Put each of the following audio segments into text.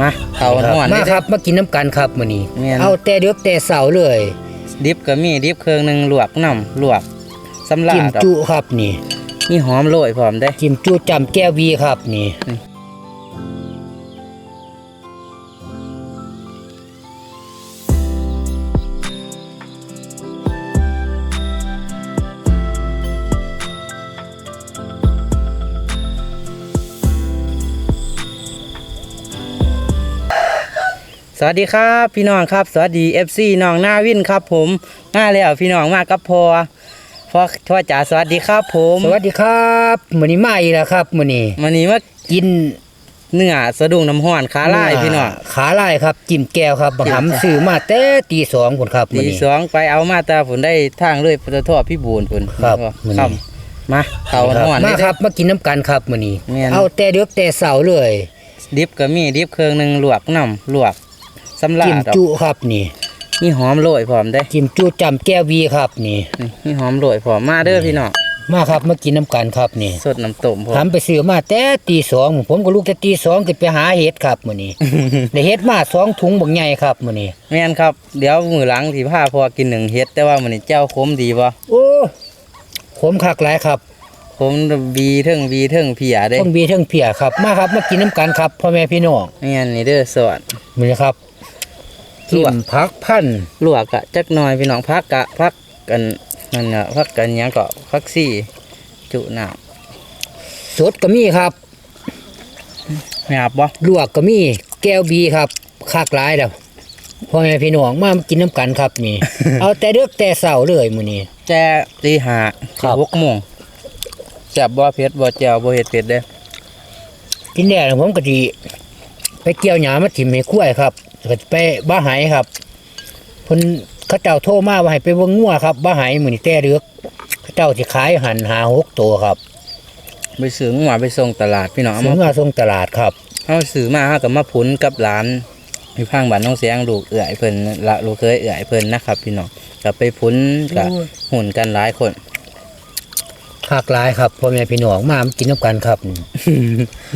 มาเขาห่อนมาครับมากินน้ำกันครับมื้อนี้แม่นเอาแต่เด็กแต่เสาเลย ดิบก็มีดิบเครื่องหนึงลวกน้ำลวกสำลาจิ้มดเอาจุครับนี่ มีหอมโรยพร้อมได้จิ้มจุจำแก้ววีครับนี่ สวัสดีครับพี่น้องครับ สวัสดี FC น้องหน้าวินครับ ผมมาแล้วพี่น้องมากับพอพอทวจ๋าสวัสดีครับ ผมสวัสดีครับมื้อนี้มาอีกแล้วครับมื้อนี้วันนี้มากินเนื้อสะดุ้งน้ำห้อนขาลายพี่น้องขาลายครับจิ้มแก้วครับบังจิ้มแก้วหำซื้อมาแต่ตีสองพุ่นครับมื้ตีอนี้สองไปเอามาตาฝนได้ทางเลยปตทพี่บูนฝนครับมื้อนี้ครับมาเขาครับห่อนมาได้ครับมากินน้ำกันครับมื้อนี้แม่นเอาแต่เด็กแต่เสาเลยดิบก็มีดิบเครื่องหนึงลวกน้ำลวก สำลาจิ้มดเอาจุครับนี่มีหอมโรยพร้อมได้จิ้มจุจำแก้ววีครับนี่นี่มีหอมโรยพร้อมมาเด้อพี่น้องมาครับมากินน้ำกันครับนี่สดน้ำต้มพร้อมทำไปซื้อมาแต่ตีสองผมก็ลูกแต่ตีสองขึ้นไปหาเห็ดครับมื้อนี้ได้เห็ดมาสองถุงบักใหญ่ครับมื้อนี้แม่นครับเดี๋ยวมือหลังที่พาพอกินหนึ่งเฮ็ดแต่ว่ามันนี้เจ้าคมดีบ่โอ้ขมคักหลายครับคมบีเทิงบีเทิงเพียเด้ต้องบีเทั้งเพียครับมาครับมากินน้ำกันครับพ่อแม่พี่น้องแม่นนี่เด้อสวัสดมื้อนี้ครับ ลวกกินผักพันธุ์ลวกกะจักหน่อยพี่น้องพักกะพักกันนั่นน่ะพักกันหยังก็พักซี่จุหน้าสดก็มีครับหยาบบ่ลวกก็มีแก้วบีครับคักหลายแล้วพ่อแม่พี่น้องมากินน้ำกันครับนี่ เอาแต่เด็กแต่เช้าเลยมื้อนี้แจ้ตีห้าครับหกโมงแซ่บบ่เผ็ดบ่แจ่วบ่เฮ็ดเผ็ดเด้กินแดดผมก็ดีไปเกี่ยวหญ้ามาถิ่มให้คุ้ยครับแล้ว ก็ไปบ้าไหายครับเพิ่นเขาเจ้าโทรมาว่าให้ไปเบิ่งงัวครับบ้าไหายมื้อนี้แต่เดือกเขาเจ้าสิขายหันหาหกตัวครับไปซื้อหมูไปส่งตลาดพี่น้องเอาซื้อมามาส่งตลาดครับเฮาซื้อมาเฮาก็มาพุนกับหลานอยู่ข้างบ้านน้องเสียงลูกเอื้อยเพิ่นละลูกเคยเอื้อยเพิ่นนะครับ พี่น้องก็ไปพุนก็หุ่นกันหลายคนภาคหลายครับพ่อแม่พี่น้องมากินน้ำกันครับ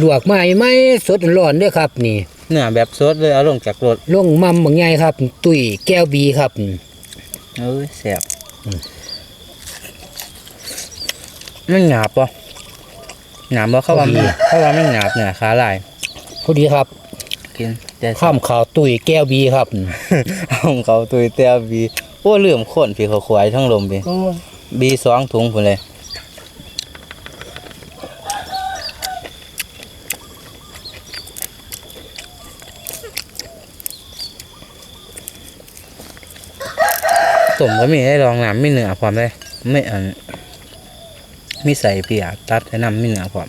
ลวกมาไหม่สดร้อนเด้อครับ นี่ เนื้อแบบสดเลยเอาลงจากรถลงมัมบางใหญ่ครับ ตุ้ยแก้วบีครับเอ้ยแซ่บมันหยาบปะหยาบปะเข้าว่ามันเข้าว่ามันหยาบเนี่ยขาลายพอดีครับกินแต่ข้ามข่าวตุ้ยแก้วบีครับของเขาตุยเตียบีโอ้เหลื่อมข้นพี่เขาควายทั้งลมบีบีสองถุงพุ่นเลย ต้มก็มีให้ลองน้ำมีเนื้อพร้อมเลยไม่อันมีใส่เพียตัดให้น้ำมีเนื้อพร้อม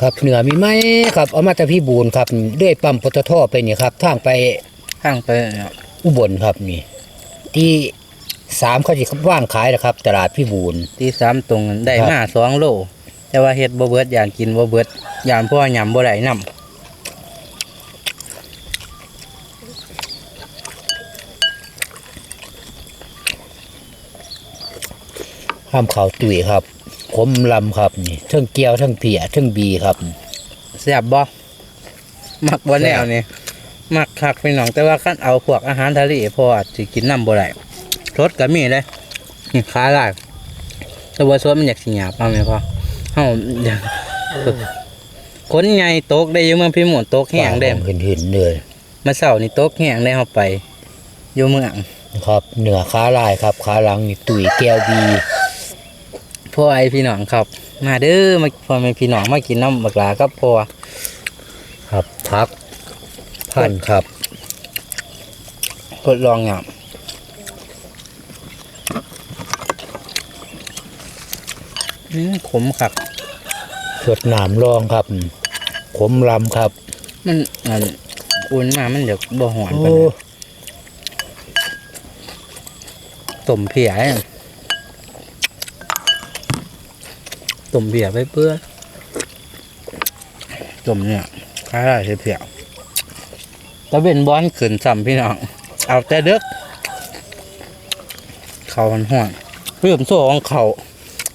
ครับเหนือมีไหมครับเอามาจากพี่บูนครับเด้วยปั๊มปตทไปนี่ครับทางไปข้างไปเนี่ยอุบลครับนี่ ที่สามเขาจะว่างขายนะครับ ตลาดพี่บูนที่สามตรงนั้นได้ครับมาสองโลแต่ว่าเฮ็ดบ่เบิดอย่างกินบ่เบิดอย่างพ่อยำบ่ได้นำ ข้ามข่าวตุ้ยครับผมลำครับนี่เทั้งเกียวเทั้งเพียเทั้งบีครับแซ่บบ่มักบ่แนวนี่มักคักพี่น้องแต่ว่าคันเอาพวกอาหารทะเลพออาจสิกินน้ำบ่ได้รสก็มีเลยนี่ขาลายแต่ว่าสดมันอยากสิหยาบเอาแม่พ่อเฮาอยากคนใหญ่ตกได้อยู่เมืองพิมพ์ตกแห้งได้เห็นเห็นๆเลยมาเช้านี่ตกแห้งได้เฮาไปอยู่เมืองครับเหนือขาลายครับขาหลังนี่ตุ้ยแก้วบี พ่อไอพี่น้องครับ มาเด้อมาพ่อแม่พี่น้องมากินน้ำบักหลากับพ่อครับพักพันธุ์ครับทดลองหยามอืมขมคักสดหนามรองครับ ขมลำครับ มันอันอุ่นมามันเดี๋ยวบ่หอนโอ้ปานใดต้มเพียอะ ต้มเพียไปเพื่อต้มเนี่ยข้าได้ใช่เพียตะเวนบอนขืนซ้ำพี่น้อง เอาแต่เด็กเขามันห่อนเพื่อมโซ่ของเขา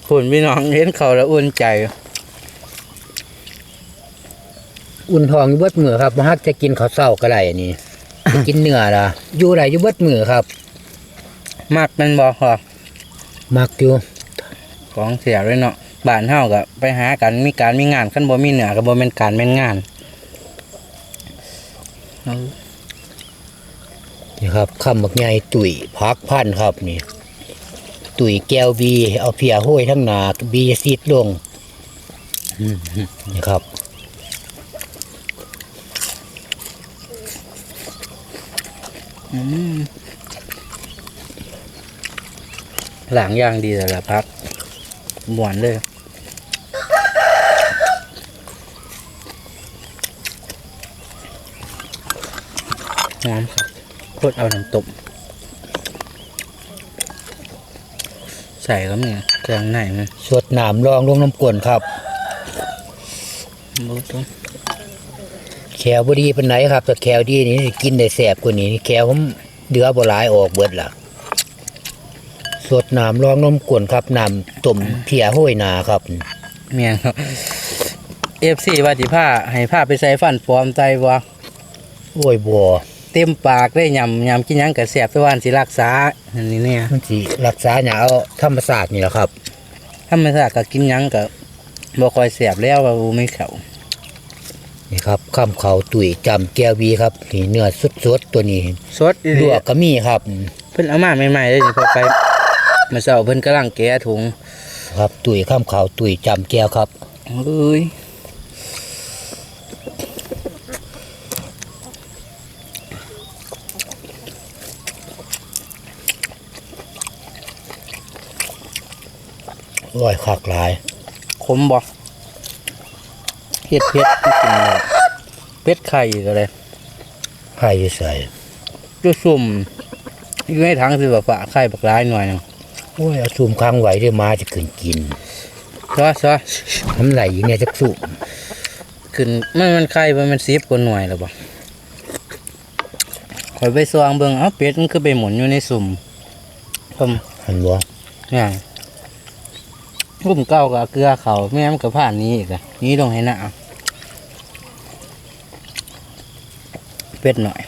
คุณพี่น้องเห็นเขาแล้วอุ่นใจ อุ่นท้องอยู่เบิดมือครับบ่ฮักจะกินข้าวเช้าก็ได้อันนี้จะกินเนื้อล่ะอยู่ได้อยู่เบิดมือครับ มักแมันบ่พอมักอยู่ของเสียเลยเนาะ บ้านเฮาก็ไปหากันมีการมีงานคันบ่มีเหนือก็บ่แม่นการแม่นงานเอานี่ครับคำบักใหญ่ตุ๋ยพักพันครับนี่ ตุ๋ยแก้วบีเอาเพียห้อยทั้งหนาบีซีดลงอืมนี่ครับอืมหลังอย่างดีแต่ละพักหมวนเลย หอมครับโคตรเอาน้ำตบใส่ก็มีเครื่องในมันสวดน้ำรองลงน้ำกวนครับบ่ต้องแขวบดีเป็นไหนครับแต่แขวดีนี่กินได้แสบกว่านี้แขวผมเดือบหลายออกเบิดล่ะสวดน้ำรองน้ำกวนครับน้ำต้มเพียห้อยหนาครับเมียนครับเอฟซีว่าจิผ้าให้ผ้าไปใส่ฟันปลอมใจบ่โอ้ยบัว เต็มปากได้ยำยำกินหยังกระแสบไปว่านสิรักษาอันนี้เนี่ยมันสิรักษาหยาเอาธรรมศาสตร์นี่แหละครับถ้าไม่ทราบก็กินหยังก็บ่ค่อยแสบแล้วว่าบ่ไม่เข้านี่ครับข้ามเขาตุ๋ยจำแก้วบีครับนี่เนื้อสดๆตัวนี้สดอีลหลีวกก็มีครับ เพิ่นเอามาใหม่ๆเลยนี่พอไปเมื่อเช้าเพิ่นกำลังแกะถุงครับตุ๋ยข้ามเขาตุ๋ยจำแก้วครับเอ้ย ร้อยคักหลายขมบ่เฮ็ดเผ็ดไม่กินเลยเป็ดไข่ก็เลยไข่ใส่จุสุ่มอยู่ในถังสิว่าฝาไข่บักร้ายหน่อยหนึงโอ้ยเอาซุ่มค้างไว้เดี๋ยวมาจะขึ้นกินซอซอน้ำไหลอย่างเงี้ยจะสุกขึ้นมันมันไข่มันมันซีบกว่าหน่วยแล้วบ่ข่อยไปซองเบิ่งเอ้าเป็ดมันคือไปหมุนอยู่ในสุ่มผมหันบ่เนี่ย รุ่มเก้ากับเกลือเขาแม่มันกับผ่านนี้อีกอะนี้ลงให้หน้าเป็ดหน่อย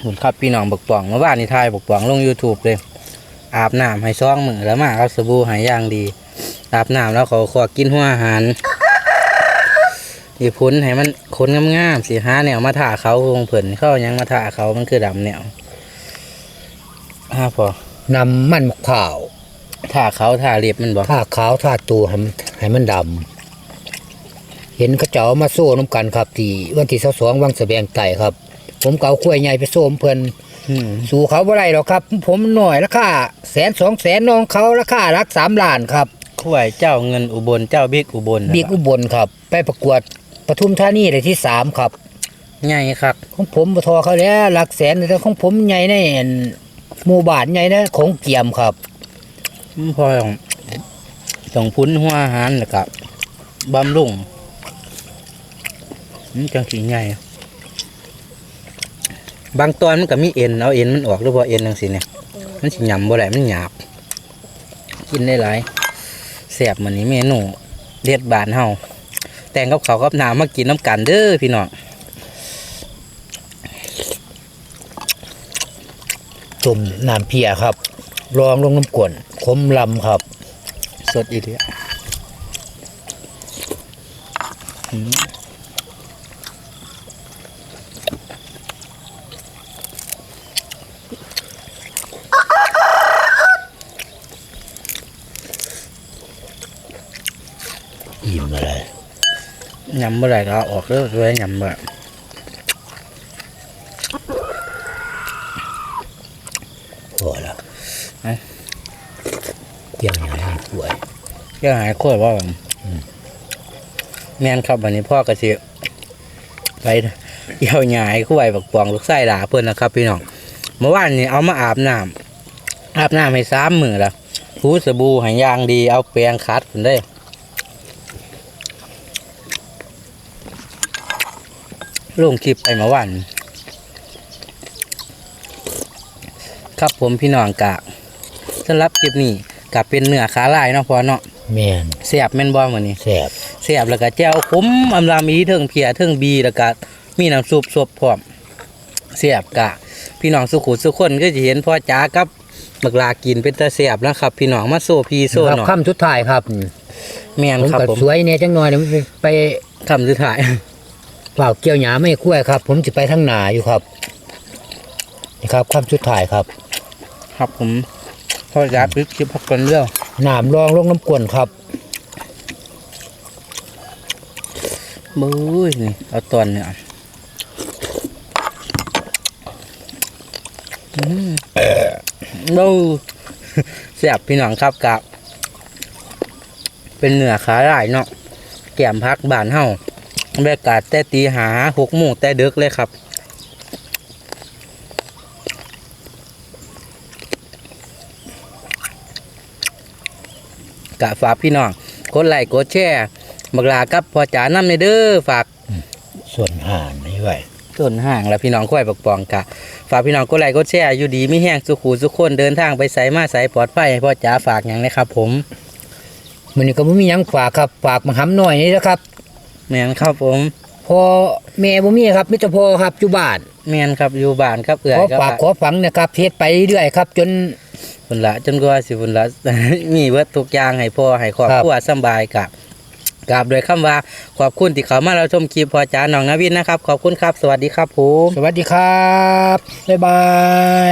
หมุนครับพี่น้องบกป่องเมื่อวานนี้ทายบกป่องลง YouTube เลย อาบน้ำให้ซองมือแล้วมาเอาสบู่ห้อย่างดี อาบน้ำแล้วเขาขอกินหัวอาหารอีพุ้นให้มันขนงามๆสีห้าแนวมาถ่าเขาคงเผินเข้ายังมาถ่าเขามันคือดำแนวอ่าพอนำมันมะพร้าว ถ่าเขาถ่าเรียบมันบอกทาขาวทาตัวให้มันให้มันดำเห็นเขาเจ้ามาโซ่น้ำกันครับที่วันที่สองวังสะแบงไก่ครับ ผมเกาขั้วยใหญ่ไปโซ่มเพิ่นอืมสู่เขาบ่ได้หรอกครับ ผมหน่อยราคาแสนสองแสนน้องเขาราคารักสามล้านครับขวายเจ้าเงินอุบลเจ้าบิ๊กอุบลบิ๊กอุบลครับ ไปประกวดปทุมธานีได้ที่สามครับ ใหญ่ครับของผมบทอเขาแล้วหลักแสนแต่ของผมใหญ่ในอั่นหมู่บ้านใหญ่นะของเกียมครับ พอต้องต้องพุ้นหัวอาหารแล้วกับบำรุงมันจังสีใหญ่บางตอนมันก็มีเอ็นเอาเอ็นมันออกหรือว่าเอ็นจังสีเนี่ยมันสิหยำบ่ได้มันหยาบกินได้หลายแสบเหมือนนี้เมนูเด็ดบานเฮาแต่งกับเขาวกับน้ำมากินน้ำกันเด้อพี่น้องจุ่มน้ำเพียครับรองลงน้ำกวน คมลำครับ สดอีเดียอิ่มอะไรยำเมื่อไหร่ก็ออกแล้วไว้ยำแบบ พอแล้วเกี่ยวอย่างไรป่วย ก็หายโคตรว่าแบบแม่นครับวันนี้พ่อกระเชียไปเยี่ยวหยายคู่ใบบักปองลูกไส้หลาเพื่อนนะครับ พี่น้องเมื่อวานนี้เอามาอาบน้ำอาบน้ำให้สามมือละถูสบู่หายางดีเอาแปรงคัดคนได้ลงคลิปไปเมื่อวานครับผมพี่น้องกะสำหรับคลิปนี้กับเป็นเนื้อขาลายเนาะพอเนาะ แม่นเสียบแม่นบอเหมือนนี้แสบเสียบแล้วก็แจ่วขมอำลามีเทิงเพียเทิงบีแล้วก็มีน้ำซุปสบพร้อมเสียบกะ พี่น้องสุขุสุขคนก็จะเห็นพ่อจ๋ากับบักลากินเป็นตาเสียบนะครับ พี่น้องมาโซพีโซครับหน่อยคำสุดท้ายครับแม่นผมครับก็ผมสวยเนี่ยจังหน่อยเดี๋ยวผมไปคำสุดท้ายเปล่าเกี่ยวหยาไม่คุ้ยครับ ผมจะไปทางหนาอยู่ครับนี่ครับคำสุดท้ายครับ ครับผมพ่อจ๋าปิดคลิปพักกันเรื่อง หน้ำรองลงน้ำกวนครับมือนี่เอาตอนเนี่ยอืมดูเสียบพี่น้องครับกับ เป็นเหนือขาหลายเนาะแก้มพักบานเฮาบรรยากาศแต่ตีหาหกโมงแต่ดึกเลยครับ กะฝากพี่น้องกดไลค์กดแชร์บักลากับพ่อจ๋านำในเด้อฝากส่วนห่านนี่ไว้ต้นห่างและพี่น้องค่อยปกป้องกะฝากพี่น้องกดไลค์กดแชร์อยู่ดีไม่แห้งสุขูสุขคนเดินทางไปใส่มาใส่ปลอดภัยให้พ่อจ๋าฝากอย่างนะครับ ผมมันนี้ก็บ่มีหยังฝากครับฝากมาหำหน่อยนี่นะครับแมนครับผมพอแม่บ่มีครับมิตรพอครับอยู่บ้านแมนครับอยู่บ้านครับเอื่อยขอครับฝากขอฝังนะครับเฮ็ดไปเรื่อยครับ จน พุ่นละจนกว่าสิพุ่นละ มีเบิดทุกอย่างให้พ่อให้ครอบครับครัวสำบายกะกราบโดยคำว่าขอบคุณที่เขามาเราชมคลิปพ่อจ๋าน้องนาวินนะครับ ขอบคุณครับ สวัสดีครับผม สวัสดีครับ บ๊ายบาย